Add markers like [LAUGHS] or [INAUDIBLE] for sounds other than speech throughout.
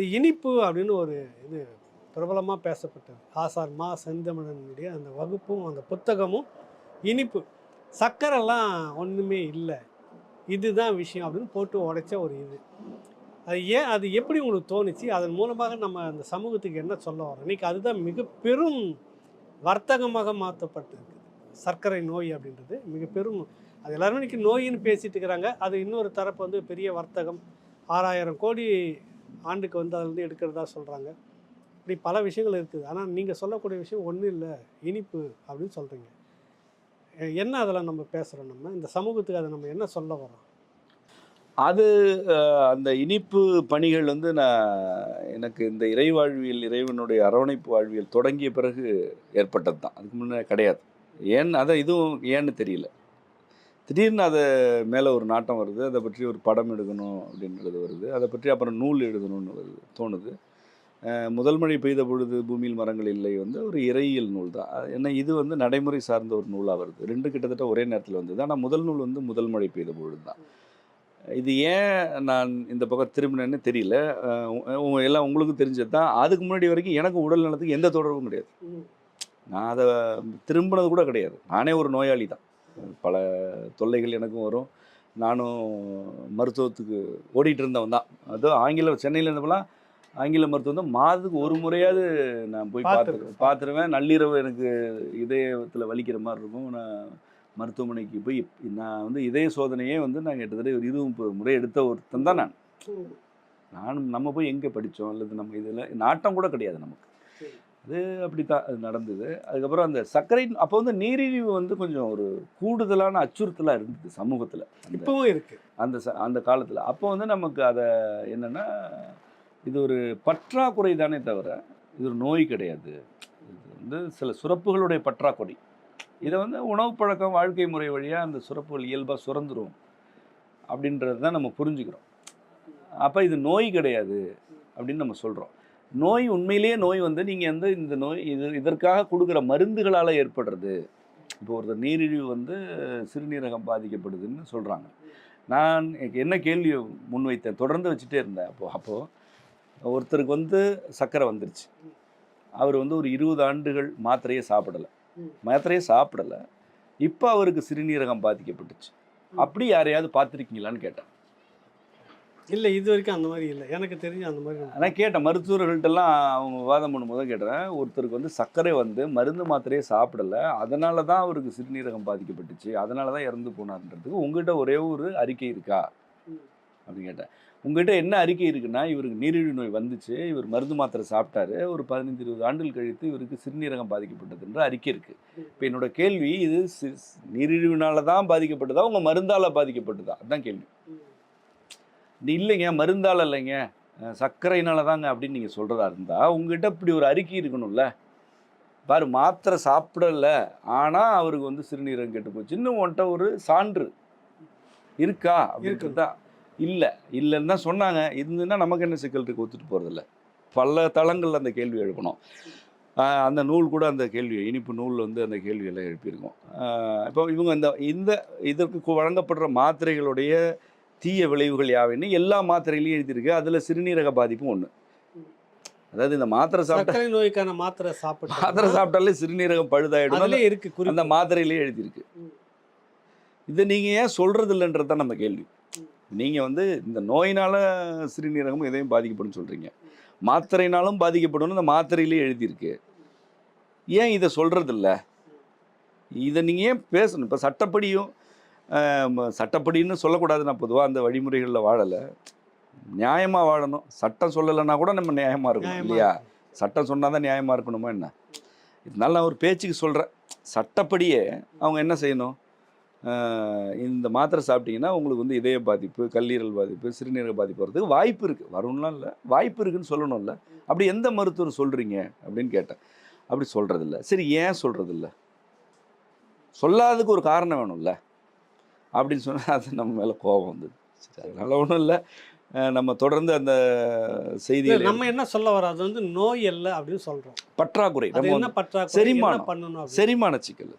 இந்த இனிப்பு அப்படின்னு ஒரு இது பிரபலமாக பேசப்பட்டது. ஆசார் மா செந்தமிழனுடைய அந்த வகுப்பும் அந்த புத்தகமும் இனிப்பு. சர்க்கரைலாம் ஒன்றுமே இல்லை. இதுதான் விஷயம் அப்படின்னு போட்டு உடைச்ச ஒரு இது. அது ஏன் அது எப்படி உங்களுக்கு தோணுச்சு? அதன் மூலமாக நம்ம அந்த சமூகத்துக்கு என்ன சொல்ல வரோம்? இன்றைக்கி அதுதான் மிக பெரும் வர்த்தகமாக மாற்றப்பட்டிருக்கு. சர்க்கரை நோய் அப்படின்றது மிக பெரும் அது எல்லாருமே இன்றைக்கி நோயின்னு பேசிகிட்டு இருக்கிறாங்க. அது இன்னொரு தரப்பு வந்து பெரிய வர்த்தகம். ஆறாயிரம் கோடி ஆண்டுக்கு வந்து அதுலேருந்து எடுக்கிறதா சொல்கிறாங்க இப்படி பல விஷயங்கள் இருக்குது. ஆனால் நீங்கள் சொல்லக்கூடிய விஷயம் ஒன்றும் இல்லை இனிப்பு அப்படின்னு சொல்கிறீங்க என்ன அதில் நம்ம பேசுகிறோம் நம்ம? இந்த சமூகத்துக்கு அதை நம்ம என்ன சொல்ல வரோம் அது அந்த இனிப்பு பணிகள் வந்து நான் எனக்கு இந்த இறைவாழ்வியல் இறைவனுடைய அரவணைப்பு வாழ்வியல் தொடங்கிய பிறகு ஏற்பட்டது தான் அதுக்கு முன்னே கிடையாது. ஏன் அதை இதுவும் ஏன்னு தெரியல. திடீர்னு அதை மேலே ஒரு நாட்டம் வருது. அதை பற்றி ஒரு படம் எடுக்கணும் அப்படின்றது வருது. அதை பற்றி அப்புறம் நூல் எழுதணும்னு வருது தோணுது. முதல் மழை பெய்த பொழுது பூமியில் மரங்கள் இல்லை வந்து ஒரு இறையியல் நூல் தான். என்ன இது வந்து நடைமுறை சார்ந்த ஒரு நூலாக வருது. ரெண்டு கிட்டத்தட்ட ஒரே நேரத்தில் வந்தது. ஆனால் முதல் நூல் வந்து முதல் மழை பெய்த பொழுது தான். இது ஏன் நான் இந்த பக்கம் திரும்பினேன்னு தெரியல. எல்லாம் உங்களுக்கும் தெரிஞ்சது தான். அதுக்கு முன்னாடி வரைக்கும் எனக்கு உடல் நலத்துக்கு எந்த தொடர்பும் கிடையாது. நான் அதை திரும்பினது கூட கிடையாது. நானே ஒரு நோயாளி தான். பல தொல்லைகள் எனக்கும் வரும். நானும் மருத்துவத்துக்கு ஓடிட்டு இருந்தவன் தான். அதுவும் ஆங்கில சென்னையில் இருந்தப்பெல்லாம் ஆங்கில மருத்துவம் தான். மாதத்துக்கு ஒரு முறையாவது நான் போய் பார்த்து. பார்த்துருவேன். நள்ளிரவு எனக்கு இதயத்தில் வலிக்கிற மாதிரி இருக்கும். நான் மருத்துவமனைக்கு போய் நான் வந்து இதய சோதனையே வந்து நான் கிட்டத்தட்ட ஒரு இருபது முப்பது முறை எடுத்த ஒருத்தன் தான் நான். நானும் நம்ம போய் எங்கே படித்தோம் அல்லது நம்ம இதில் நாட்டம் கூட கிடையாது நமக்கு. அது அப்படி தான் அது நடந்தது. அதுக்கப்புறம் அந்த சர்க்கரை அப்போ வந்து நீரிழிவு வந்து கொஞ்சம் ஒரு கூடுதலான அச்சுறுத்தலாக இருந்தது சமூகத்தில். இப்பவும் இருக்கு. அந்த ச அந்த காலத்தில். அப்போ வந்து நமக்கு அதை என்னென்னா இது ஒரு பற்றாக்குறை தானே தவிர இது ஒரு நோய் கிடையாது. இது வந்து சில சுரப்புகளுடைய பற்றாக்குறை. இதை வந்து உணவு பழக்கம் வாழ்க்கை முறை வழியாக அந்த சுரப்புகள் இயல்பாக சுரந்துரும் அப்படின்றது தான் நம்ம புரிஞ்சுக்கிறோம். அப்போ இது நோய் கிடையாது அப்படின்னு நம்ம சொல்கிறோம் நோய் உண்மையிலேயே நோய் வந்து நீங்கள் வந்து இந்த நோய் இது இதற்காக கொடுக்குற மருந்துகளால் ஏற்படுறது. இப்போ ஒருத்தர் நீரிழிவு வந்து சிறுநீரகம் பாதிக்கப்படுதுன்னு சொல்கிறாங்க நான் என்ன கேள்வி முன்வைத்தேன்? தொடர்ந்து வச்சுட்டே இருந்தேன். அப்போது அப்போது ஒருத்தருக்கு வந்து சர்க்கரை வந்துருச்சு. அவர் வந்து ஒரு இருபது ஆண்டுகள் மாத்திரையே சாப்பிடலை. மாத்திரையே சாப்பிடலை. இப்போ அவருக்கு சிறுநீரகம் பாதிக்கப்பட்டுச்சு. அப்படி யாரையாவது பார்த்துருக்கீங்களான்னு கேட்டேன். இல்லை இது வரைக்கும் அந்த மாதிரி இல்லை. எனக்கு தெரிஞ்சு அந்த மாதிரி ஆனால் கேட்டேன். மருத்துவர்கள்ட்டெல்லாம் அவங்க விவாதம் பண்ணும்போது கேட்டேன். ஒருத்தருக்கு வந்து சர்க்கரை வந்து மருந்து மாத்திரையே சாப்பிடலை. அதனால தான் அவருக்கு சிறுநீரகம் பாதிக்கப்பட்டுச்சு. அதனால தான் இறந்து போனார்ன்றதுக்கு உங்ககிட்ட ஒரே ஒரு அறிக்கை இருக்கா. அப்படின்னு கேட்டேன். உங்ககிட்ட என்ன அறிக்கை இருக்குன்னா இவருக்கு நீரிழிவு நோய் வந்துச்சு. இவர் மருந்து மாத்திரை சாப்பிட்டாரு. ஒரு பதினஞ்சு இருபது ஆண்டுகள் கழித்து இவருக்கு சிறுநீரகம் பாதிக்கப்பட்டதுன்ற அறிக்கை இருக்கு. இப்போ என்னோட கேள்வி இது சி- நீரிழிவுனால தான் பாதிக்கப்பட்டதா? உங்க மருந்தால பாதிக்கப்பட்டதா? அதான் கேள்வி. இது இல்லைங்க மருந்தால இல்லைங்க சர்க்கரையினால தாங்க அப்படின்னு நீங்கள் சொல்கிறதா இருந்தால் உங்ககிட்ட இப்படி ஒரு அறிக்கை இருக்கணும்ல. பாரு மாத்திரை சாப்பிடல ஆனால் அவருக்கு வந்து சிறுநீரகம் கெட்டு போச்சு. இன்னும் உன்ட்ட ஒரு சான்று இருக்கா தான். இல்லை இல்லைன்னு தான் சொன்னாங்க. இருந்துன்னா நமக்கு என்ன சிக்கல் இருக்கு? ஒத்துட்டு போகிறதில்ல பல தளங்களில் அந்த கேள்வி எழுப்பணும். அந்த நூல் கூட அந்த கேள்வி இனிப்பு நூல் வந்து அந்த கேள்வியெல்லாம் எழுப்பியிருக்கோம். இப்போ இவங்க இந்த இந்த இதற்கு வழங்கப்படுற மாத்திரைகளுடைய தீய விளைவுகள் யாவைன்னு எல்லா மாத்திரைகளையும் எழுதியிருக்கு அதில் சிறுநீரக பாதிப்பும் ஒன்று அதாவது இந்த மாத்திரை சாப்பிட்டா நோய்க்கான மாத்திரை சாப்பிட்டு மாத்திரை சாப்பிட்டாலே சிறுநீரகம் பழுதாயிடும் இருக்கு. அந்த மாத்திரையிலேயே எழுதியிருக்கு. இதை நீங்கள் ஏன் சொல்கிறது இல்லைன்றது தான் நம்ம கேள்வி. நீங்கள் வந்து இந்த நோயினால சிறுநீரகம் எதையும் பாதிக்கப்படும் சொல்கிறீங்க மாத்திரைனாலும் பாதிக்கப்படும் இந்த மாத்திரையிலேயே எழுதியிருக்கு ஏன் இதை சொல்கிறது இல்ல இதை நீங்கள் ஏன் பேசணும் இப்போ சட்டப்படியும் சட்டப்படின்னு சொல்லக்கூடாது நான் பொதுவாக அந்த வழிமுறைகளில் வாழலை. நியாயமாக வாழணும். சட்டம் சொல்லலைன்னா கூட நம்ம நியாயமாக இருக்கணும் இல்லையா. சட்டம் சொன்னால் தான் நியாயமாக இருக்கணுமா என்ன? இதனால நான் ஒரு பேச்சுக்கு சொல்கிறேன் சட்டப்படியே அவங்க என்ன செய்யணும்? இந்த மாத்திரை சாப்பிட்டீங்கன்னா உங்களுக்கு வந்து இதய பாதிப்பு கல்லீரல் பாதிப்பு சிறுநீரக பாதிப்பு வரதுக்கு வாய்ப்பு இருக்குது வரும்லாம் இல்லை. வாய்ப்பு இருக்குன்னு சொல்லணும்ல. அப்படி எந்த மருத்துவர் சொல்கிறீங்க அப்படின்னு கேட்டேன். அப்படி சொல்கிறதில்ல சரி ஏன் சொல்கிறதில்ல சொல்லாததுக்கு ஒரு காரணம் வேணும்ல. அப்படின்னு சொன்னால் அது நம்ம மேலே கோபம் வந்தது. சரி அதனால் ஒன்றும் இல்லை. நம்ம தொடர்ந்து அந்த இல்ல, செய்திகளை நம்ம என்ன சொல்ல வரோம்? அது வந்து நோய் அல்ல அப்படின்னு சொல்றோம். பற்றாக்குறை. நம்ம என்ன வந்து பற்றாக்குறை? செரிமானம். பண்ணணும். செரிமான சிக்கல்.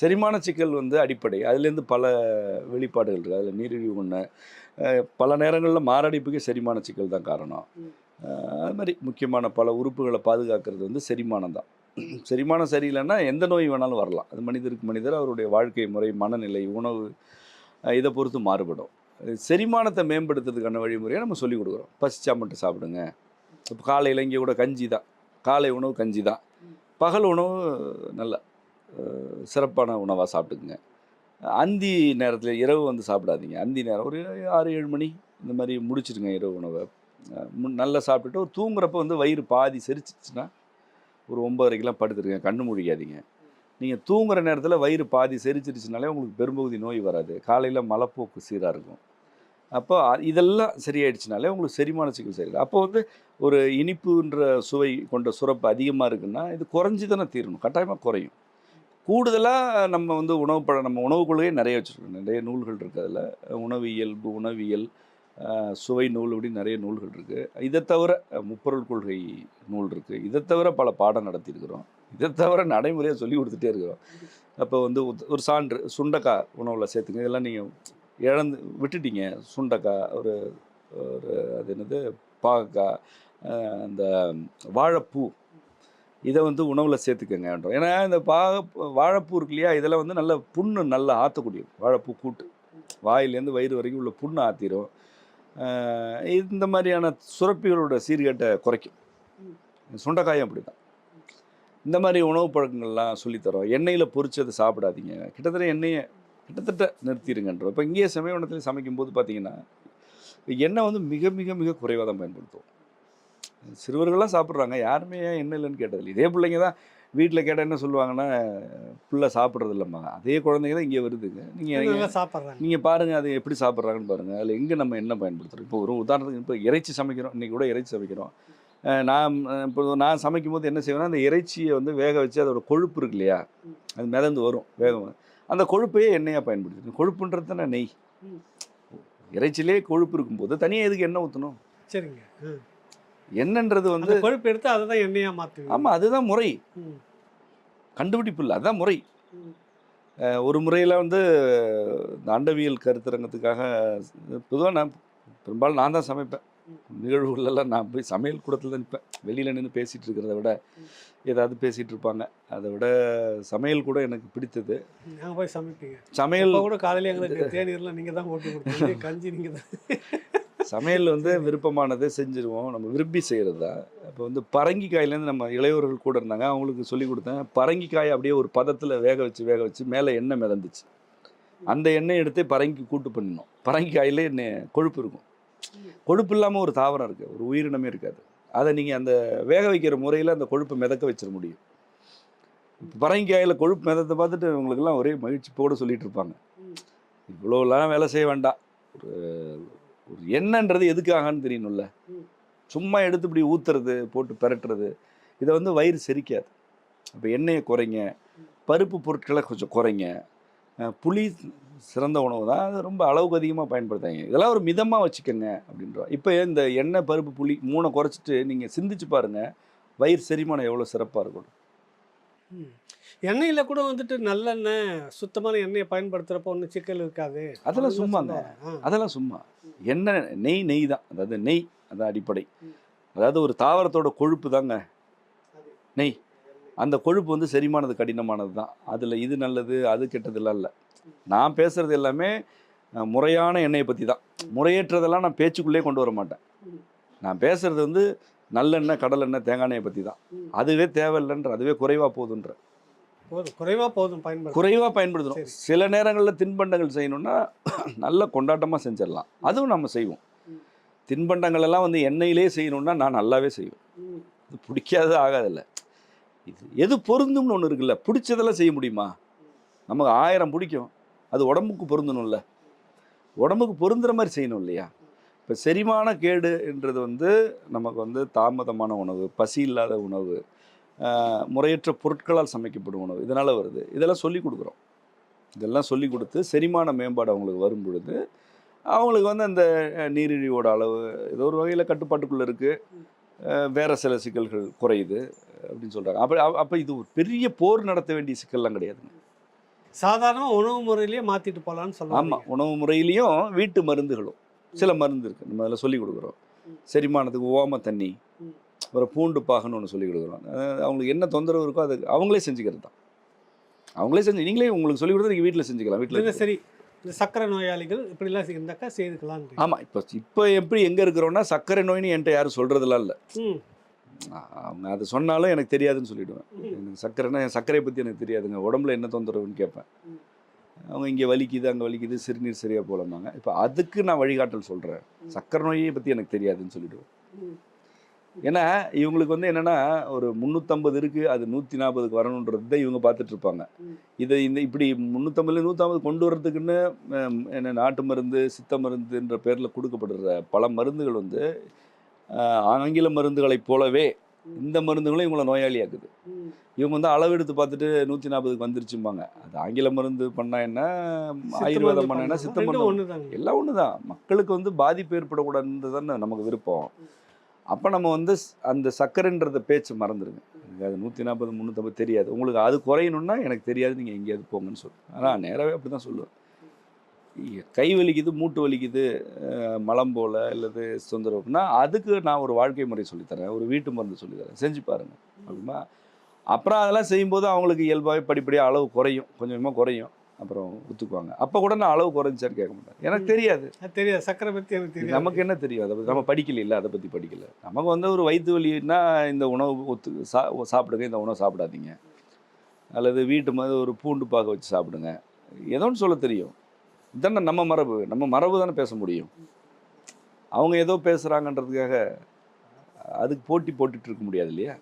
செரிமான சிக்கல் வந்து அடிப்படை. அதுலேருந்து பல வெளிப்பாடுகள் இருக்குது அதில் நீரிழிவு ஒன்று பல நேரங்களில் மாரடைப்புக்கு செரிமான சிக்கல் தான் காரணம். அது மாதிரி முக்கியமான பல உறுப்புகளை பாதுகாக்கிறது வந்து செரிமானம் தான். [CLEARS THROAT] செரிமானம் சரியில்லைன்னா எந்த நோய் வேணாலும் வரலாம். அது மனிதருக்கு மனிதர் அவருடைய வாழ்க்கை முறை மனநிலை உணவு இதை பொறுத்து மாறுபடும். செரிமானத்தை மேம்படுத்துறதுக்கான வழிமுறையை நம்ம சொல்லிக் கொடுக்குறோம். பசிச்சா மட்டும் சாப்பிடுங்க. இப்போ காலையில் இங்கே கூட கஞ்சி தான். காலை உணவு கஞ்சி தான். பகல் உணவு நல்ல சிறப்பான உணவாக சாப்பிட்டுக்குங்க. அந்தி நேரத்தில் இரவு வந்து சாப்பிடாதீங்க. அந்தி நேரம் ஒரு ஆறு ஏழு மணி இந்த மாதிரி முடிச்சிடுங்க இரவு உணவை. முன் நல்லா சாப்பிட்டுட்டு ஒரு தூங்குறப்ப வந்து வயிறு பாதி செரிச்சிச்சுன்னா ஒரு ஒம்பதரைக்கெலாம் படுத்துருங்க. கண்ணு முழிக்காதீங்க நீங்கள் தூங்குற நேரத்தில் வயிறு பாதி செரிச்சிருச்சுனாலே உங்களுக்கு பெரும்பகுதி நோய் வராது. காலையில் மலப்போக்கு சீராக இருக்கும். அப்போ இதெல்லாம் சரியாயிடுச்சுனாலே உங்களுக்கு செரிமான சிக்கல் சரியில்லை அப்போ வந்து ஒரு இனிப்புன்ற சுவை கொண்ட சுரப்பு அதிகமாக இருக்குன்னா இது குறைஞ்சி தானே தீரணும். கட்டாயமாக குறையும். கூடுதலாக நம்ம வந்து உணவு பழ நம்ம உணவு கொள்கையே நிறைய வச்சுருக்கோம். நிறைய நூல்கள் இருக்குது அதில். உணவியல் பு- உணவியல் சுவை நூல் அப்படின்னு நிறைய நூல்கள் இருக்குது இதை தவிர முப்பொருள் கொள்கை நூல் இருக்குது இதை தவிர பல பாடம் நடத்தியிருக்கிறோம். இதை தவிர நடைமுறையாக சொல்லி கொடுத்துட்டே இருக்கிறோம். அப்போ வந்து ஒரு சான்று சுண்டக்காய் உணவில் சேர்த்துங்க இதெல்லாம் நீங்கள் இழந்து விட்டுட்டீங்க. சுண்டக்காய் ஒரு ஒரு அது என்னது? பாகக்காய் அந்த வாழைப்பூ இதை வந்து உணவில் சேர்த்துக்கங்கன்றோம் ஏன்னா இந்த பாக வாழைப்பூ இருக்கு இல்லையா இதெல்லாம் வந்து நல்ல புண்ணு நல்லா ஆற்றக்கூடியது வாழைப்பூ கூட்டு. வாயிலேருந்து வயிறு வரைக்கும் உள்ள புண்ணு ஆற்றிடும் இந்த மாதிரியான சுரப்பிகளோட சீர்கேட்டை குறைக்கும். சுண்டைக்காயும் அப்படி தான் இந்த மாதிரி உணவு பழக்கங்கள்லாம் சொல்லித்தரோம். எண்ணெயில் பொரிச்சதை சாப்பிடாதீங்க. கிட்டத்தட்ட எண்ணெயை கிட்டத்தட்ட நிறுத்திடுங்கன்றோம். இப்போ இங்கேயே சமய உணத்தில் சமைக்கும்போது பார்த்தீங்கன்னா எண்ணெய் வந்து மிக மிக மிக குறைவாக தான் பயன்படுத்துவோம். சிறுவர்கள்லாம் சாப்பிட்றாங்க. யாருமே ஏன் எண்ணெய் இல்லைன்னு கேட்டதில்லை. இதே பிள்ளைங்க தான் வீட்டில் கேட்டால் என்ன சொல்லுவாங்கன்னா பிள்ளை சாப்பிட்றது இல்லைம்மா. அதே குழந்தைங்க தான் இங்கே வருதுங்க நீங்கள் சாப்பிட்றாங்க. நீங்கள் பாருங்கள் அது எப்படி சாப்பிட்றாங்கன்னு பாருங்கள் அதில் எங்கே நம்ம என்ன பயன்படுத்துகிறோம் இப்போ ஒரு உதாரணத்துக்கு இப்போ இறைச்சி சமைக்கிறோம். இன்றைக்கி கூட இறைச்சி சமைக்கிறோம். நான் இப்போ நான் சமைக்கும் போது என்ன செய்வேன்னா அந்த இறைச்சியை வந்து வேக வச்சு அதோட கொழுப்பு இருக்கு இல்லையா? அது மிதந்து வரும் வேகம் அந்த கொழுப்பையே எண்ணெயாக பயன்படுத்தி கொழுப்புன்றது தானே நெய். இறைச்சிலே கொழுப்பு இருக்கும்போது தனியாக எதுக்கு எண்ணெய் ஊற்றணும் சரிங்க. ஆ. எண்ணென்றது வந்து அந்த கொழுப்பு எடுத்து அதை தான் எண்ணெயா மாற்றுவீங்க ஆமாம் அதுதான் முறை. கண்டுபிடிப்பு இல்லை அதுதான் முறை. ஒரு முறையில் வந்து இந்த அண்டவியல் கருத்தரங்கத்துக்காக பொதுவாக நான் பெரும்பாலும் நான் தான் சமைப்பேன். நிகழ்வுகளெல்லாம் நான் போய் சமையல் கூடத்தில் தான் நிற்பேன் வெளியில் நின்று பேசிகிட்டு இருக்கிறத விட ஏதாவது பேசிகிட்டு இருப்பாங்க. அதை விட சமையல் கூட எனக்கு பிடித்தது. நாங்க போய் சமைப்பீங்க. சமையல் கூட காலையில எங்களுக்கு தேநீர்லாம் நீங்க தான் போட்டு கொடுத்தீங்க. [LAUGHS] கஞ்சி நீங்க தான். சமையல் வந்து விருப்பமானதை செஞ்சுருவோம். நம்ம விரும்பி செய்கிறது தான் இப்போ வந்து பரங்கிக்காயிலேருந்து நம்ம இளையவர்கள் கூட இருந்தாங்க. அவங்களுக்கு சொல்லி கொடுத்தேன். பரங்கிக்காயை அப்படியே ஒரு பதத்தில் வேக வச்சு வேக வச்சு மேலே எண்ணெய் மிதந்துச்சு. அந்த எண்ணெய் எடுத்து பரங்கி கூட்டு பண்ணினோம். பரங்கிக்காயிலே எண்ணெய் கொழுப்பு இருக்கும். கொழுப்பு இல்லாமல் ஒரு தாவரம் இருக்குது ஒரு உயிரினமே இருக்காது. அதை நீங்கள் அந்த வேக வைக்கிற முறையில் அந்த கொழுப்பை மிதக்க வச்சிட முடியும். பரங்கிக்காயில் கொழுப்பு மிதத்தை பார்த்துட்டு இவங்களுக்கெல்லாம் ஒரே மகிழ்ச்சி போட சொல்லிட்டு இருப்பாங்க. இவ்வளோலாம் வேலை செய்ய வேண்டாம். ஒரு ஒரு என்னன்றது எதுக்காகன்னு தெரியணும்ல. சும்மா எடுத்து இப்படி ஊத்துறது போட்டு பெரட்டுறது இதை வந்து வயிறு செரிக்காது. அப்போ எண்ணெயை குறைங்க பருப்பு பொருட்களை கொஞ்சம் குறைங்க புளி சிறந்த உணவு தான். அது ரொம்ப அளவுக்கு அதிகமாக பயன்படுத்தாங்க இதெல்லாம் ஒரு மிதமாக வச்சுக்கோங்க அப்படின்றோம் இப்போ இந்த எண்ணெய் பருப்பு புளி மூணை குறைச்சிட்டு நீங்கள் சிந்திச்சு பாருங்கள் வயிறு செரிமானம் எவ்வளோ சிறப்பாக இருக்கும். எண்ணெயில கூட வந்துட்டு நல்லெண்ணெய் சுத்தமான எண்ணெயை பயன்படுத்துறப்ப ஒன்றும் சிக்கல் இருக்காது. அதெல்லாம் சும்மாங்க சொல்லுவாங்க. ஆ. அதெல்லாம் சும்மா. எண்ணெய் நெய் நெய் தான். அதாவது நெய் அதான் அடிப்படை. அதாவது ஒரு தாவரத்தோட கொழுப்பு தாங்க. நெய். அந்த கொழுப்பு வந்து செரிமானது கடினமானது தான். அதில் இது நல்லது அது கெட்டதெல்லாம் இல்லை. நான் பேசுறது எல்லாமே முறையான எண்ணெயை பற்றி தான் முறையற்றதெல்லாம் நான் பேச்சுக்குள்ளே கொண்டு வர மாட்டேன். நான் பேசுறது வந்து நல்லெண்ணெய் கடலெண்ணெய் தேங்காய் எண்ணெயை பற்றி தான். அதுவே தேவையில்லைன்ற அதுவே குறைவாக போதுன்ற போதும் குறைவா போதும் பயன்படுத்த குறைவாக பயன்படுத்துகிறோம் சரி. சில நேரங்களில் தின்பண்டங்கள் செய்யணும்னா நல்ல கொண்டாட்டமாக செஞ்சிடலாம் அதுவும் நம்ம செய்வோம். தின்பண்டங்கள் எல்லாம் வந்து எண்ணெயிலே செய்யணும்னா நான் நல்லாவே செய்வேன். இது பிடிக்காத ஆகாதில்ல இது எது பொருந்தும்னு ஒன்று இருக்குல்ல பிடிச்சதெல்லாம் செய்ய முடியுமா நமக்கு ஆயிரம் பிடிக்கும். அது உடம்புக்கு பொருந்தணும்ல. உடம்புக்கு பொருந்துகிற மாதிரி செய்யணும் இல்லையா? இப்போ செரிமான கேடுன்றது வந்து நமக்கு வந்து தாமதமான உணவு பசி இல்லாத உணவு முறையற்ற பொருட்களால் சமைக்கப்படும் உணவு இதனால் வருது. இதெல்லாம் சொல்லி கொடுக்குறோம். இதெல்லாம் சொல்லி கொடுத்து செரிமான மேம்பாடு அவங்களுக்கு வரும் பொழுது அவங்களுக்கு வந்து அந்த நீரிழிவோட அளவு ஏதோ ஒரு வகையில் கட்டுப்பாட்டுக்குள்ளே இருக்குது வேறு சில சிக்கல்கள் குறையுது அப்படின்னு சொல்கிறாங்க அப்போ அப்போ இது ஒரு பெரிய போர் நடத்த வேண்டிய சிக்கல்லாம் கிடையாதுங்க. சாதாரண உணவு முறையிலேயே மாத்திட்டு போலாம்னு சொல்லுவாங்க ஆமாம் உணவு முறையிலையும் வீட்டு மருந்துகளும். சில மருந்து இருக்குது நம்ம அதில் சொல்லி கொடுக்குறோம். செரிமானத்துக்கு ஓம தண்ணி. அப்புறம் பூண்டு பாகன்னு ஒன்று சொல்லி கொடுக்குறோம். அவங்களுக்கு என்ன தொந்தரவு இருக்கோ அது அவங்களே செஞ்சுக்கிறது தான். அவங்களே செஞ்சு நீங்களே உங்களுக்கு சொல்லி கொடுத்தா நீங்கள் வீட்டில் செஞ்சுக்கலாம் வீட்டில் தினசரி இந்த சக்கரை நோயாளிகள் இப்படிலாம் இருந்தாக்கா செய்துக்கலாம் ஆமாம் இப்போ இப்போ எப்படி எங்கே இருக்கிறோன்னா சர்க்கரை நோயின்னு என்கிட்ட யாரும் சொல்கிறதுலாம் இல்லை. அவங்க அதை சொன்னாலும் எனக்கு தெரியாதுன்னு சொல்லிவிடுவேன் எனக்கு சர்க்கரைனா என் சர்க்கரையை பற்றி எனக்கு தெரியாதுங்க. உடம்புல என்ன தொந்தரவுன்னு கேட்பேன். அவங்க இங்கே வலிக்குது அங்கே வலிக்குது சிறுநீர் சரியாக போலம்பாங்க இப்போ அதுக்கு நான் வழிகாட்டல் சொல்கிறேன் சர்க்கரை நோயை பற்றி எனக்கு தெரியாதுன்னு சொல்லிவிடுவேன் ஏன்னா இவங்களுக்கு வந்து என்னென்னா ஒரு முந்நூற்றம்பது இருக்குது அது நூற்றி நாற்பதுக்கு வரணுன்றது தான் இவங்க பார்த்துட்ருப்பாங்க இதை இந்த இப்படி முந்நூற்றம்பதுல நூற்றம்பது கொண்டு வர்றதுக்குன்னு என்ன நாட்டு மருந்து சித்த மருந்துன்ற பேரில் கொடுக்கப்படுற பல மருந்துகள் வந்து ஆங்கில மருந்துகளைப் போலவே இந்த மருந்துகளும் இவங்களை நோயாளியாக்குது. இவங்க வந்து அளவு எடுத்து பார்த்துட்டு நூற்றி நாற்பதுக்கு வந்துருச்சும்பாங்க. அது ஆங்கில மருந்து பண்ணா என்ன ஆயுர்வேதம் பண்ணா என்ன. சித்த மருந்து. எல்லாம் ஒன்று தான் மக்களுக்கு வந்து பாதிப்பு ஏற்படக்கூடாதுன்றது தானே நமக்கு விருப்பம். அப்போ நம்ம வந்து அந்த சர்க்கரைன்றத பேச்சு மறந்துடுங்க எனக்கு அது நூற்றி நாற்பது முந்நூற்றம்பது தெரியாது. உங்களுக்கு அது குறையணும்னா எனக்கு தெரியாது நீங்கள் எங்கேயாவது போங்கன்னு சொல்லுவேன் ஆனால் நேராகவே அப்படி தான் சொல்லுவேன். கை வலிக்குது மூட்டு வலிக்குது மலம் போல அல்லது தொந்தரவுனா அதுக்கு நான் ஒரு வாழ்க்கை முறை சொல்லித்தரேன் ஒரு வீட்டு மருந்து சொல்லித்தரேன் செஞ்சு பாருங்க. அப்படிமா அப்புறம் அதெல்லாம் செய்யும்போது அவங்களுக்கு இயல்பாகவே படிப்படியாக அளவு குறையும். கொஞ்சம் கொஞ்சமாக குறையும். அப்புறம் ஒத்துக்குவாங்க. அப்போ கூட நான் அளவு குறைஞ்சான்னு கேட்க மாட்டேன். எனக்கு தெரியாது. தெரியாது. சக்கரை பத்தி எனக்கு தெரியாது. நமக்கு என்ன தெரியும்? அதை நம்ம படிக்கல அதை பற்றி படிக்கல. நமக்கு வந்து ஒரு வயிற்று வலின்னா இந்த உணவு ஒத்து சா சாப்பிடுங்க. இந்த உணவு சாப்பிடாதீங்க. அல்லது வீட்டு மாதிரி ஒரு பூண்டு பாக வச்சு சாப்பிடுங்க. ஏதோ ஒன்று சொல்ல தெரியும். இதானே நம்ம மரபு. நம்ம மரபு தானே பேச முடியும். அவங்க ஏதோ பேசுகிறாங்கன்றதுக்காக அதுக்கு போட்டி போட்டுட்டு இருக்க முடியாது இல்லையா?